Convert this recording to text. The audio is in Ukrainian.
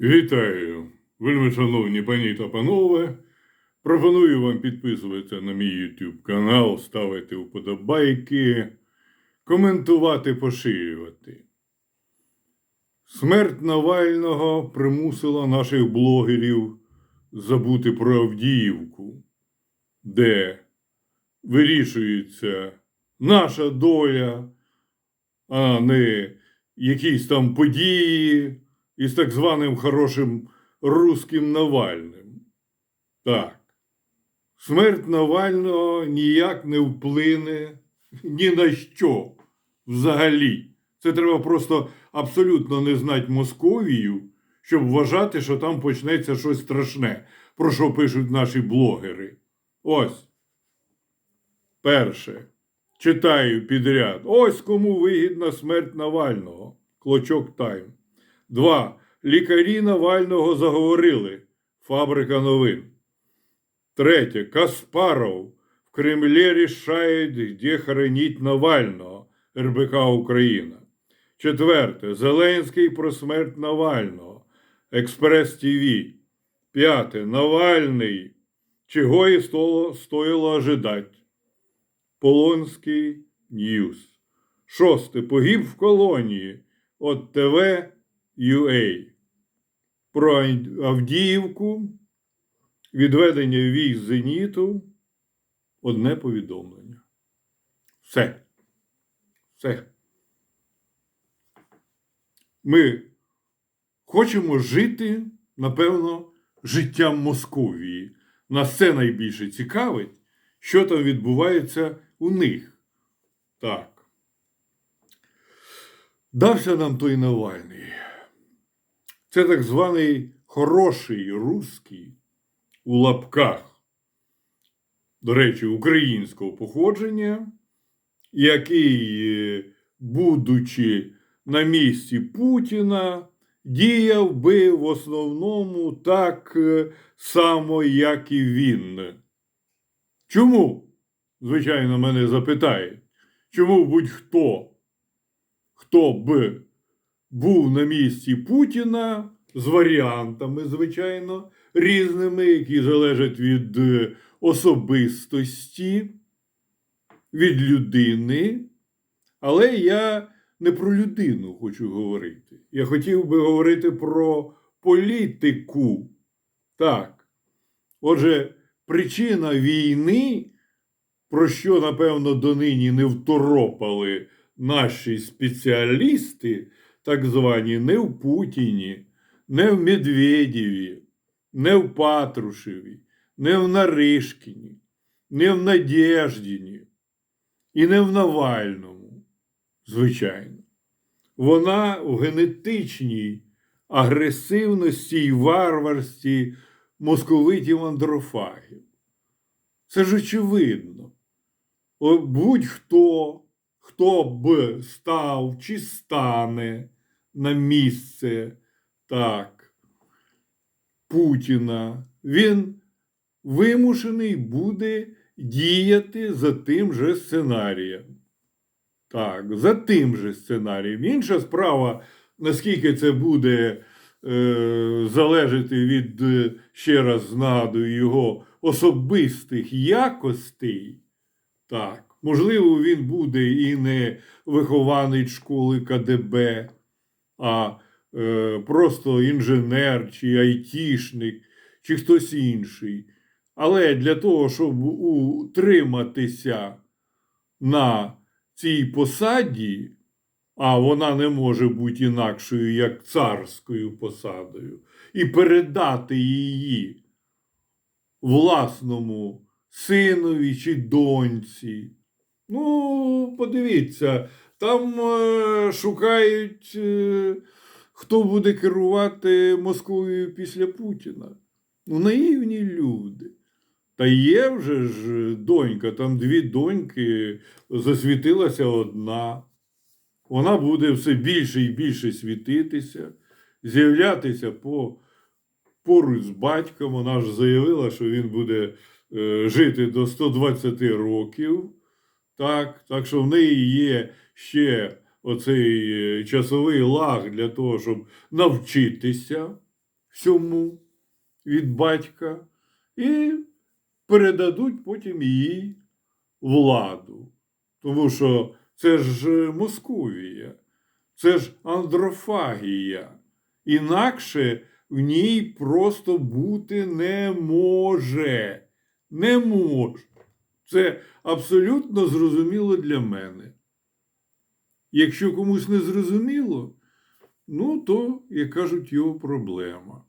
Вітаю, вельми шановні пані та панове. Пропоную вам підписуватися на мій YouTube канал, ставити вподобайки, коментувати, поширювати. Смерть Навального примусила наших блогерів забути про Авдіївку, де вирішується наша доля, а не якісь там події із так званим хорошим русським Навальним. Так. Смерть Навального ніяк не вплине ні на що взагалі. Це треба просто абсолютно не знати Московію, щоб вважати, що там почнеться щось страшне, про що пишуть наші блогери. Ось. Перше. Читаю підряд. Ось кому вигідна смерть Навального. Клочок Тайм. Два. Лікарі Навального заговорили. Фабрика новин. Третє. Каспаров. В Кремлі рішають, де хороніть Навального. РБК Україна. Четверте. Зеленський про смерть Навального. Експрес ТВ. П'яте. Навальний. Чого і стоїло ожидать. Полонський Ньюс. Шосте. Погиб в колонії. От ТВ UA. Про Авдіївку. Відведення військ Зеніту. Одне повідомлення. Все. Все. Ми хочемо жити, напевно, життям Московії. Нас це найбільше цікавить, що там відбувається у них. Так. Дався нам той Навальний. Це так званий хороший русський у лапках, до речі, українського походження, який, е, будучи на місці Путіна, діяв би в основному так е, само, як і він. Чому? Звичайно, мене запитають. Чому будь-хто, хто б був на місці Путіна з варіантами, звичайно, різними, які залежать від е, особистості, від людини. Але я не про людину хочу говорити. Я хотів би говорити про політику. Так. Отже, причина війни, про що, напевно, донині не второпали наші спеціалісти, так звані, не в Путіні, не в Медведєві, не в Патрушеві, не в Наришкіні, не в Надєждіні і не в Навальному, звичайно. Вона в генетичній агресивності і варварстві московитів андрофагів. Це ж очевидно. Будь-хто, хто б став чи стане на місце так, Путіна, він вимушений буде діяти за тим же сценарієм. Так, за тим же сценарієм. Інша справа, наскільки це буде е, залежати від, е, ще раз нагадую, його особистих якостей. Так, можливо, він буде і не вихований школи КДБ, а просто інженер чи айтішник, чи хтось інший. Але для того, щоб утриматися на цій посаді, а вона не може бути інакшою, як царською посадою, і передати її власному синові чи доньці. Ну, подивіться, там е, шукають, е, хто буде керувати Москвою після Путіна. Ну, наївні люди. Та є вже ж донька, там дві доньки, засвітилася одна. Вона буде все більше і більше світитися, з'являтися по, поруч з батьком. Вона ж заявила, що він буде е, жити до 120 років. Так, так що в неї є ще оцей е, часовий лаг для того, щоб навчитися. всьому від батька і передадуть потім їй владу. Тому що це ж Московія, це ж андрофагія. Інакше в ній просто бути не може. Не може. Це абсолютно зрозуміло для мене. Якщо комусь не зрозуміло, ну то, як кажуть, його проблема.